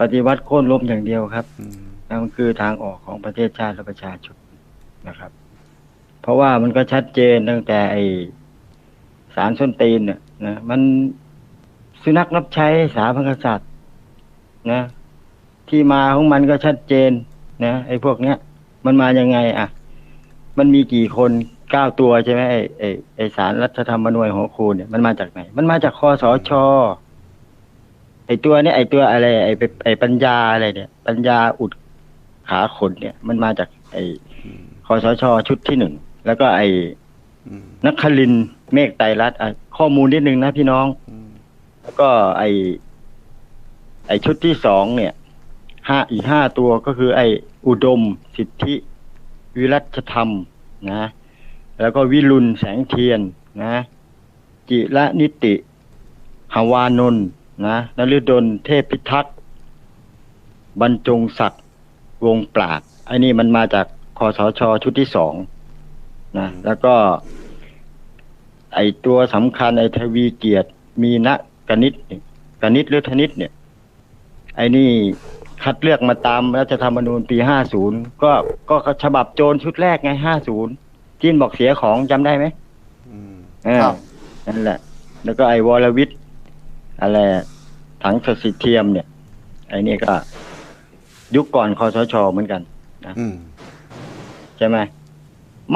ปฏิวัติโค่นล้มอย่างเดียวครับอืมนั่นคือทางออกของประเทศชาติและประชาชนนะครับ เพราะว่ามันก็ชัดเจนตั้งแต่ไอสารส้นตีนเนี่ยนะมันสุนัขรับใช้สถาพันกษัตริย์นะ ที่มาของมันก็ชัดเจนนะไอ้พวกเนี้ย มันมายังไง อะ มันมีกี่คนเก้าตัวใช่ไหมไอ้ไอ้ไอ้สารรัฐธรรมนูญของครูเนี่ยมันมาจากไหน มันมาจากคอสช ไอตัวเนี้ยไอตัวอะไร ไอไอ้ไอปัญญาอะไรเนี่ย ปัญญาอุดขาขนเนี่ย มันมาจาก ไอคอสชชุดที่หนึ่งแล้วก็ไอนักคลินเมฆไตรัตข้อมูลนิดนึงนะพี่น้อง แล้วก็ไอไอชุดที่สองเนี่ยห้าอีกห้าตัวก็คือ ไออุดมสิทธิ วิรัชธรรมนะ แล้วก็วิรุณแสงเทียนนะ จิระนิติ หวานนท์ นะนฤดลเทพพิทักษ์บรรจงศักดิ์วงปราดไอ้นี่มันมาจากคอสชชุดที่สองนะแล้วก็ ไอตัวสำคัญไอทวีเกียรติ มีนะกนิษฐ์นี่กนิษฐ์หรือธนิษฐ์เนี่ย ไอ้นี่คัดเลือกมาตามรัฐธรรมนูญปี50ก็ก็ฉบับโจรชุดแรกไง50ที่บอกเสียของจำได้ไหมอืมเออครับนั่นแหละ แล้วก็ไอ้วรวิทย์ อะไรถังสสิทธิ์เทียมเนี่ย ไอ้นี่ก็ ยุคก่อนคอสชเหมือนกันอืมใช่ไหม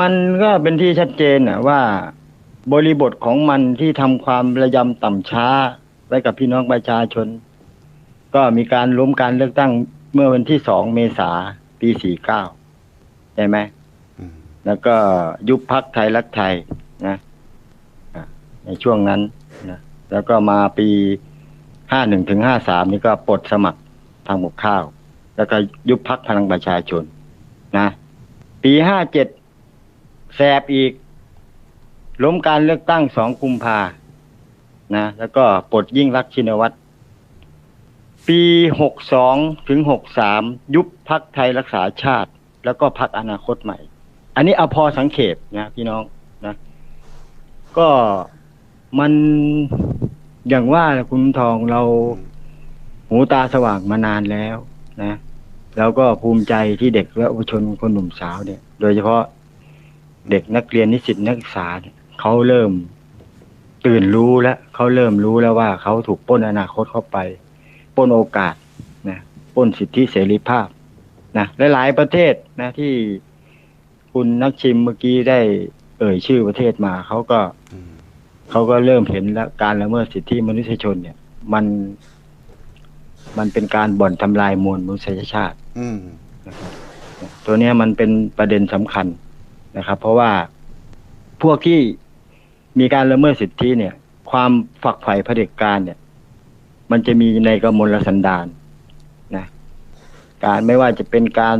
มันก็เป็นที่ชัดเจนนะว่า บริบทของมันที่ทำความระยำต่ำช้า ไว้กับพี่น้องประชาชน ก็มีการล้มการเลือกตั้งเมื่อวันที่สองเมษาปีสี่เก้าใช่ไหมอืมแล้วก็ยุบพักไทยรักไทยนะอะในช่วงนั้นนะ แล้วก็มาปีห้าหนึ่งถึงห้าสามนี่ก็ปลดสมัครทางบกข้าว แล้วก็ยุบพักพลังประชาชนนะ ปีห้าเจ็ดแสบอีก ล้มการเลือกตั้งสองกุมภานะ แล้วก็ปลดยิ่งรักชินวัตรปีหกสองถึงหกสามยุบพักไทยรักษาชาติ แล้วก็พักอนาคตใหม่ อันนี้เอาพอสังเขปนะพี่น้องนะ ก็มัน อย่างว่าคุณทองเราหูตาสว่างมานานแล้วนะแล้วก็ภูมิใจที่เด็กและเยาวชนคนหนุ่มสาวเนี่ย โดยเฉพาะเด็กนักเรียนนิสิตนักศึกษาเเขาเริ่มตื่นรู้แล้วเขาเริ่มรู้แล้วว่าเขาถูกปล้นอนาคตเข้าไปปล้นโอกาสนะปล้นสิทธิเสรีภาพนะหลายๆประเทศนะที่คุณนักชิมเมื่อกี้ได้เอ่ยชื่อประเทศมาเขาก็ เขาก็เริ่มเห็นแล้วการละเมิดสิทธิมนุษยชนเนี่ย มัน มันเป็นการบ่อนทำลายมวลมนุษยชาติ อืมนะครับตัวเนี้ยมันเป็นประเด็นสำคัญนะครับ เพราะว่าพวกที่มีการละเมิดสิทธิเนี่ย ความฝักใฝ่เผด็จการเนี่ย มันจะมีในกมลสันดานนะ การไม่ว่าจะเป็นการ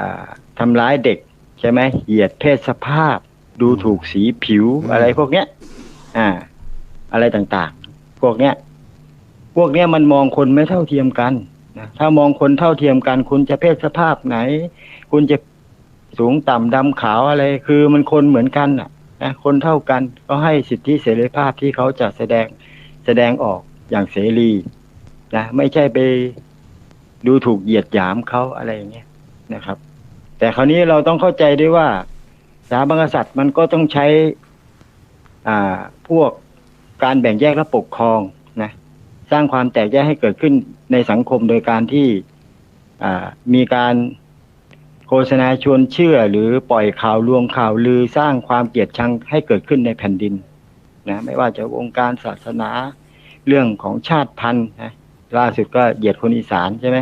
อ่าทำร้ายเด็ก ใช่ไหมเหยียดเพศสภาพ ดูถูกสีผิวอะไรพวกเนี้ย อ่า อะไรต่างๆ พวกเนี้ย พวกเนี้ยมันมองคนไม่เท่าเทียมกันนะถ้ามองคนเท่าเทียมกัน คุณจะเพศสภาพไหน คุณจะสูงต่ำดำขาวอะไร คือมันคนเหมือนกันน่ะนะคนเท่ากันก็ให้สิทธิเสรีภาพที่เขาจะแสดงแสดงออกอย่างเสรีนะไม่ใช่ไปดูถูกเหยียดหยามเขาอะไรอย่างเงี้ยนะครับ แต่คราวนี้เราต้องเข้าใจด้วยว่าสถาบันกษัตริย์มันก็ต้องใช้ อ่าพวกการแบ่งแยกและปกครองนะสร้างความแตกแยกให้เกิดขึ้นในสังคมโดยการที่มีการโฆษณาชวนเชื่อหรือปล่อยข่าวลวงข่าวลือสร้างความเกลียดชังให้เกิดขึ้นในแผ่นดินนะไม่ว่าจะวงการศาสนาเรื่องของชาติพันธุ์นะล่าสุดก็เหยียดคนอีสานใช่ไหม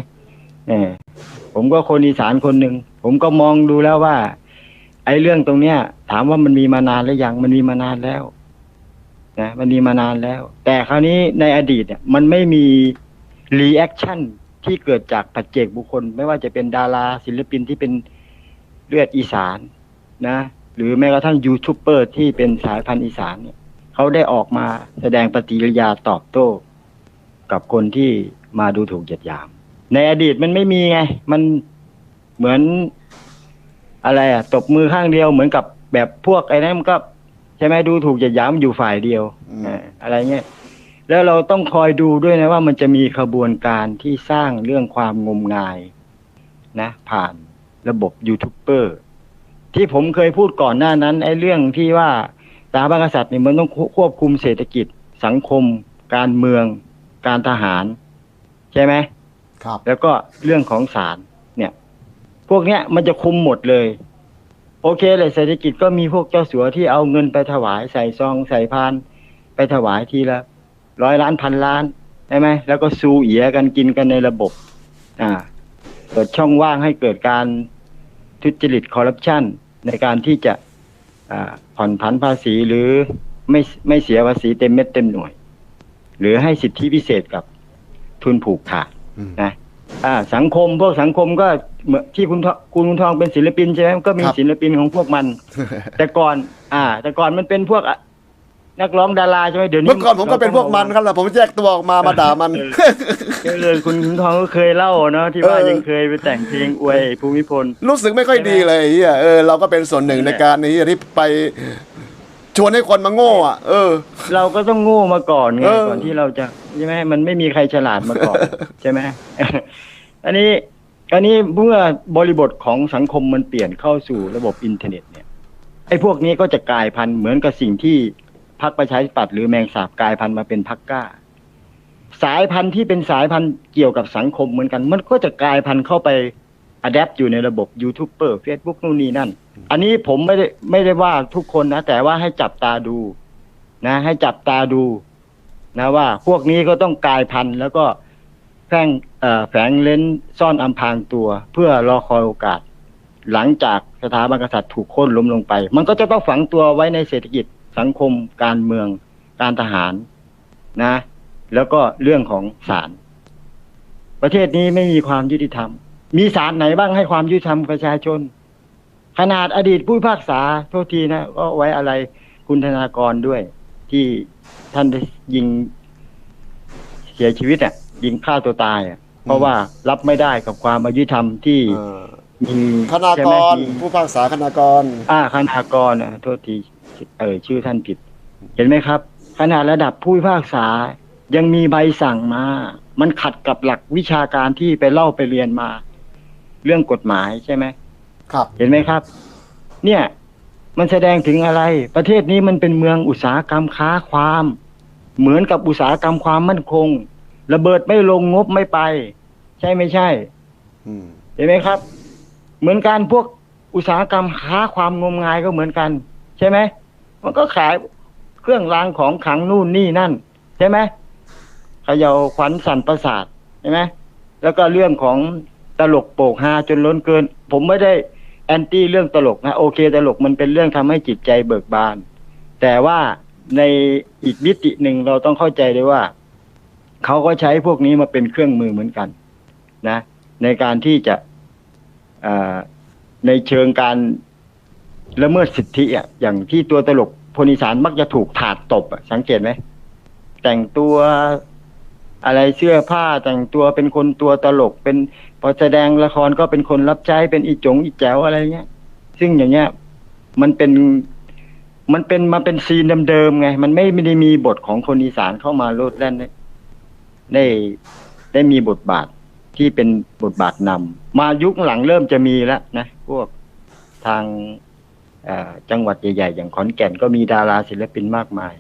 เนี่ยผมก็คนอีสานคนหนึ่งผมก็มองดูแล้วว่า ไอ้เรื่องตรงเนี้ย ถามว่ามันมีมานานหรือยังมันมีมานานแล้ว นะมันมีมานานแล้ว แต่คราวนี้ในอดีตเนี่ยมันไม่มีรีแอคชั่นที่เกิดจากปัจเจกบุคคล ไม่ว่าจะเป็นดาราศิลปินที่เป็นเลือดอีสานนะ หรือแม้กระทั่งยูทูบเบอร์ที่เป็นสายพันธุ์อีสานเนี่ยเขาได้ออกมาแสดงปฏิกิริยาตอบโต้ กับคนที่มาดูถูกเหยียดหยาม ในอดีตมันไม่มีไง มันเหมือนอะไรอะตบมือข้างเดียวเหมือนกับแบบพวกไอ้นั้นมันก็ ใช่ไหมดูถูกเหยียดหยามอยู่ฝ่ายเดียวอืมเอออะไรเงี้ยแล้วเราต้องคอยดูด้วยนะว่ามันจะมีขบวนการที่สร้างเรื่องความงมงายนะ ผ่านระบบยูทูบเบอร์ที่ผมเคยพูดก่อนหน้านั้นไอ้เรื่องที่ว่าสถาบันกษัตริย์เนี่ยมันต้องควบคุมเศรษฐกิจ สังคม การเมือง การทหาร ใช่ไหมครับ แล้วก็เรื่องของศาลเนี่ย พวกเนี้ยมันจะคุมหมดเลย โอเคเลยเศรษฐกิจก็มีพวกเจ้าสัวที่เอาเงินไปถวายใส่ซองใส่พาน ไปถวายทีละร้อยล้านพันล้านใช่ไหมแล้วก็ซูเอียกันกินกันในระบบ อ่าเกิดช่องว่างให้เกิดการทุจริตคอร์รัปชันในการที่จะอ่าผ่อนผันภาษีหรือไม่ไม่เสียภาษีเต็มเม็ดเต็มหน่วย หรือให้สิทธิพิเศษกับทุนผูกขาดอืมนะ อ่าสังคมพวกสังคมก็เหมือนที่คุณทคุณคุณทองเป็นศิลปินใช่ไหมก็มีครับ ศิลปินของพวกมัน แต่ก่อน อ่า แต่ก่อนมันเป็นพวกอะนักร้องดาราใช่ไหมเดี๋ยวนี้เมื่อก่อนผมก็เป็นพวกมันครับแล้วผมแยกตัวออกมามาด่ามันก็เลยคุณคุณทองก็เคยเล่าเนาะที่ว่าเออ ยังเคยไปแต่งเพลงอวยภูมิพล รู้สึกไม่ค่อยดีเลยไอ้เฮียเออเราก็เป็นส่วนหนึ่งในการนี้ที่ไปชวนให้คนมาโง่อะเออ เราก็ต้องโง่มาก่อนไงเออ ก่อนที่เราจะ ใช่ไหมมันไม่มีใครฉลาดมาก่อนใช่ไหมอันนี้อันนี้เมื่อบริบทของสังคมมันเปลี่ยนเข้าสู่ระบบอินเทอร์เน็ตเนี่ยไอ้พวกนี้ก็จะกลายพันธุ์เหมือนกับสิ่งที่พรรคประชาธิปัตย์หรือแมงสาบกลายพันธุ์มาเป็นพรรคกล้า สายพันธุ์ที่เป็นสายพันธุ์เกี่ยวกับสังคมเหมือนกัน มันก็จะกลายพันธุ์เข้าไปอัดแอปอยู่ในระบบยูทูบเบอร์เฟซบุ๊กนู่นนี่นั่น อันนี้ผมไม่ได้ไม่ได้ว่าทุกคนนะ แต่ว่าให้จับตาดูนะ ให้จับตาดู นะว่าพวกนี้ก็ต้องกลายพันธุ์แล้วก็แฝงเอ่อแฝงเล้นซ่อนอำพรางตัว เพื่อรอคอยโอกาส หลังจากสถาบันกษัตริย์ถูกโค่นล้มลงไป มันก็จะต้องฝังตัวไว้ในเศรษฐกิจสังคมการเมืองการทหารนะ แล้วก็เรื่องของศาลประเทศนี้ไม่มีความยุติธรรม มีศาลไหนบ้างให้ความยุติธรรมประชาชน ขนาดอดีตผู้พิพากษาโทษทีนะก็ไว้อะไรคุณธนากรด้วย ที่ท่านได้ยิงเสียชีวิตอะ ยิงฆ่าตัวตายอะ เพราะว่ารับไม่ได้กับความอายุธรรมที่เออมีคณาใช่กไหมรมีผู้ภาคษาคณากร อ่าคณากรอะโทษทีเออชื่อท่านผิด เห็นไหมครับ ขนาดระดับผู้พิพากษายังมีใบสั่งมา มันขัดกับหลักวิชาการที่ไปเล่าไปเรียนมา เรื่องกฎหมายใช่ไหม ครับ เห็นไหมครับ เนี่ย มันแสดงถึงอะไร ประเทศนี้มันเป็นเมืองอุตสาหกรรมค้าความ เหมือนกับอุตสาหกรรมความมั่นคง ระเบิดไม่ลงงบไม่ไป ใช่ไม่ใช่อืมเห็นไหมครับ เหมือนกันพวกอุตสาหกรรมค้าความงมงายก็เหมือนกัน ใช่ไหมมันก็ขายเครื่องรางของขลังนู่นนี่นั่น ใช่ไหมเขย่าขวัญสั่นประสาทใช่ไหมแล้วก็เรื่องของตลกโปกฮาจนล้นเกิน ผมไม่ได้ แอนตี้เรื่องตลกนะโอเคตลกมันเป็นเรื่องทำให้จิตใจเบิกบาน แต่ว่าในอีกมิติหนึ่งเราต้องเข้าใจเลยว่าเขาก็ใช้พวกนี้มาเป็นเครื่องมือเหมือนกัน นะ ในการที่จะในเชิงการละเมิดสิทธิอะอย่างที่ตัวตลกพลอีสานมักจะถูกถาดตบสังเกตไหมแต่งตัวอะไรเสื้อผ้าแต่งตัวเป็นคนตัวตลกเป็น พอแสดงละครก็เป็นคนรับใช้เป็นอีจงอีแจ๋วอะไรเงี้ย ซึ่งอย่างเงี้ย มันเป็นมันเป็นมาเป็นซีนเดิมๆไง มันไม่ไม่ได้มีบทของคนอีสานเข้ามาโลดแล่นได้ได้ได้มีบทบาทที่เป็นบทบาทนำมายุคหลังเริ่มจะมีแล้วนะ พวกทางจังหวัดใหญ่ๆอย่างขอนแก่นก็มีดาราศิลปินมากมาย